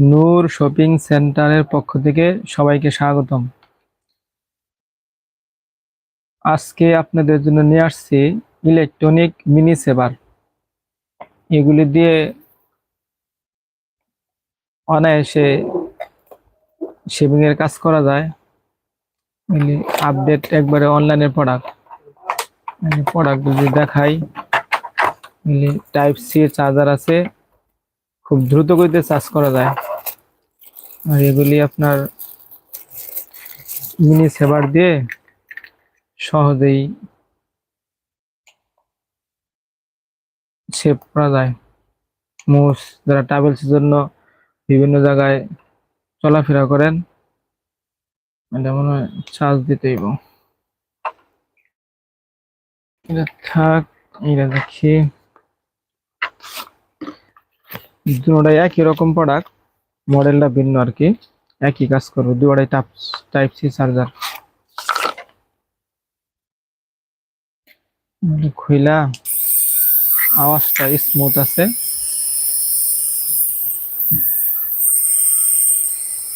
নূর shopping সেন্টারের পক্ষ থেকে সবাইকে স্বাগতম। আজকে আপনাদের জন্য নিয়ে আসছি ইলেকট্রনিক মিনি সেভার এগুলি দিয়ে অনায়াসে শেভিং এর কাজ করা যায়। আপডেট একবারে অনলাইনের প্রোডাক্ট। প্রোডাক্ট যদি দেখাই। টাইপ সি চার্জার আছে। খুব দ্রুত গতিতে চার্জ করা যায়। আর এগুলি আপনার মিনি সেবার দিয়ে সহজেই সেভ করা যায়। মুস যারা ট্রাভেলসের জন্য বিভিন্ন জায়গায় চলাফেরা করেন, এটা মনে হয় চার্জ দিতেই এটা থাক, এটা দেখি। দুটাই একই রকম প্রোডাক্ট মডেলটা ভিন্ন আর কি। একই কাজ করবে দুটাই টাইপ টাইপ সি চার্জার খুইলা, আওয়াজটা স্মুথ আছে।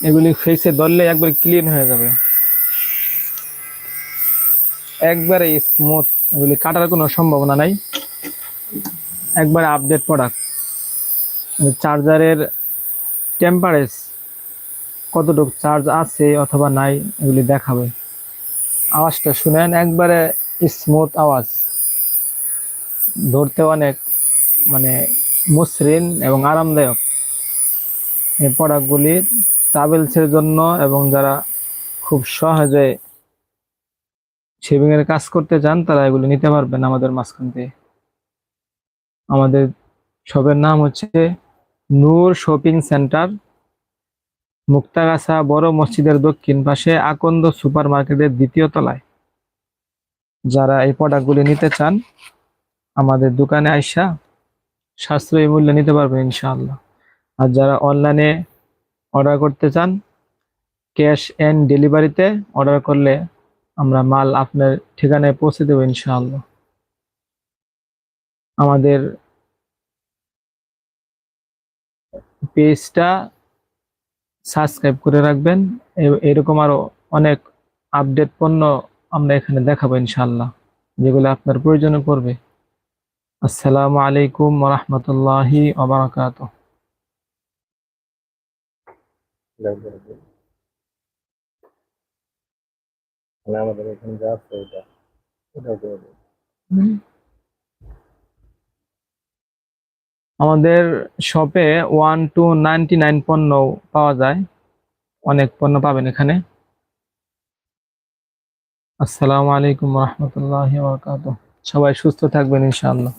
এগুলি ফেসে ধরলে একবার ক্লিন হয়ে যাবে। একবারে স্মুথ এগুলি কাটার কোনো সম্ভাবনা নাই। একবারে আপডেট প্রোডাক্ট চার্জারের টেম্পারেজ কতটুকু চার্জ আছে অথবা নাই, এগুলি দেখাবে। আওয়াজটা শুনেন, একবারে স্মুথ আওয়াজ। ধরতে অনেক মানে মসৃণ এবং আরামদায়ক। এই প্রোডাক্টগুলি ট্রাভেলসের জন্য এবং যারা খুব সহজে শেভিং এর কাজ করতে চান, তারা এগুলি নিতে পারবেন আমাদের মাঝখান থেকে আমাদের শপের নাম হচ্ছে নূর শপিং সেন্টার, মুক্তাগাছা বড় মসজিদের দক্ষিণ পাশে আকন্দ সুপার মার্কেটের দ্বিতীয় তলায়। যারা এই প্রোডাক্টগুলি নিতে চান, আমাদের দোকানে আইসা সাশ্রয়ী মূল্যে নিতে পারবেন ইনশাআল্লাহ। আর যারা অনলাইনে অর্ডার করতে চান ক্যাশ অ্যান্ড ডেলিভারিতে অর্ডার করলে আমরা মাল আপনার ঠিকানায় পৌঁছে দেবো ইনশাআল্লাহ। আমাদের পেজটা সাবস্ক্রাইব করে রাখবেন। এরকম আরও অনেক আপডেট পণ্য আমরা এখানে দেখাবো ইনশাআল্লাহ, যেগুলো আপনার প্রয়োজনে পড়বে। আসসালামু আলাইকুম রহমতুল্লাহি ওবরাকাত মানে আমাদের এখানে যা ওটা দেবো আমাদের শপে ওয়ান টু নাইনটি নাইন পণ্য পাওয়া যায়। অনেক পণ্য পাবেন এখানে। আসসালামু আলাইকুম রহমতুল্লাহ সবাই সুস্থ থাকবেন ইনশাআল্লাহ।